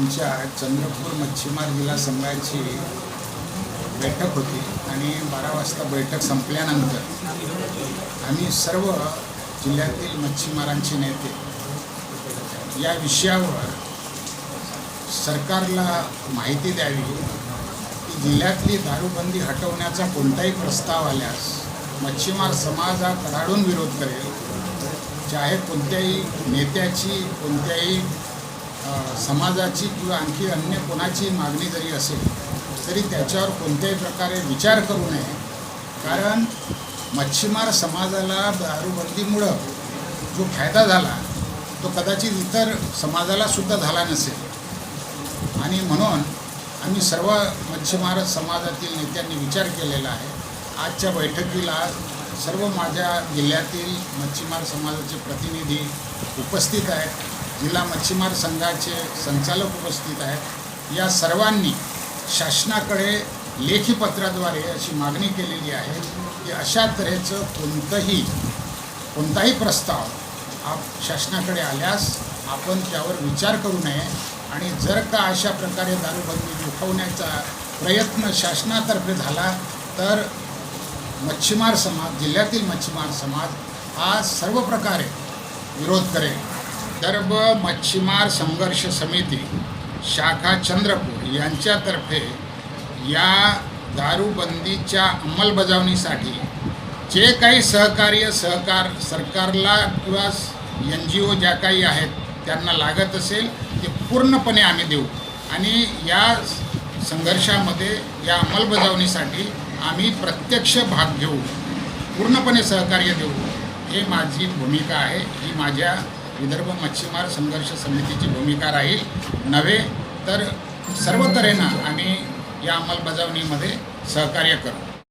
आमच्या चंद्रपूर मच्छीमार जिल्हा संघाची बैठक होती आणि बारा वाजता बैठक संपल्यानंतर आम्ही सर्व जिल्ह्यातील मच्छीमारांचे नेते या विषयावर सरकारला माहिती द्यावी की जिल्ह्यातली दारूबंदी हटवण्याचा कोणताही प्रस्ताव आल्यास मच्छीमार समाज हा कडाडून विरोध करेल. चाहे कोणत्याही नेत्याची कोणत्याही समाजाची किंवा आणखी अन्य कोणाची मागणी जरी असेल तरी त्याच्यावर कोणत्याही प्रकारे विचार करू नये. कारण मच्छीमार समाजाला दारूबंदीमुळं जो फायदा झाला तो कदाचित इतर समाजाला सुद्धा झाला नसेल. आणि म्हणून आम्ही सर्व मच्छीमार समाजातील नेत्यांनी विचार केलेला आहे. आजच्या बैठकीला सर्व माझ्या जिल्ह्यातील मच्छीमार समाजाचे प्रतिनिधी उपस्थित आहेत. जिल्हा मच्छीमार संघाचे संचालक उपस्थित आहेत. या सर्वांनी शासनाकडे लेखी पत्राद्वारे अशी मागणी केलेली आहे की अशा तऱ्हेचं कोणतंही कोणताही प्रस्ताव आप शासनाकडे आल्यास आपण त्यावर विचार करू नये आणि जर का अशा प्रकारे दारूबंदी दुखवण्याचा प्रयत्न शासनातर्फे झाला तर मच्छीमार समाज जिल्ह्यातील मच्छीमार समाज हा सर्व प्रकारे विरोध करेल. विदर्भ मच्छीमार संघर्ष समिती शाखा चंद्रपूर यांच्यातर्फे या दारूबंदीच्या अंमलबजावणीसाठी जे काही सहकार्य सहकार सरकारला किंवा एन जी ओ ज्या काही आहेत त्यांना लागत असेल ते पूर्णपणे आम्ही देऊ. आणि या संघर्षामध्ये या अंमलबजावणीसाठी आम्ही प्रत्यक्ष भाग घेऊ. पूर्णपणे सहकार्य देऊ. हे माझी भूमिका आहे. ही माझ्या विदर्भ मच्छीमार संघर्ष समितीची भूमिका राहील. नव्हे तर सर्व तऱ्हेनं आम्ही या अंमलबजावणीमध्ये सहकार्य करू.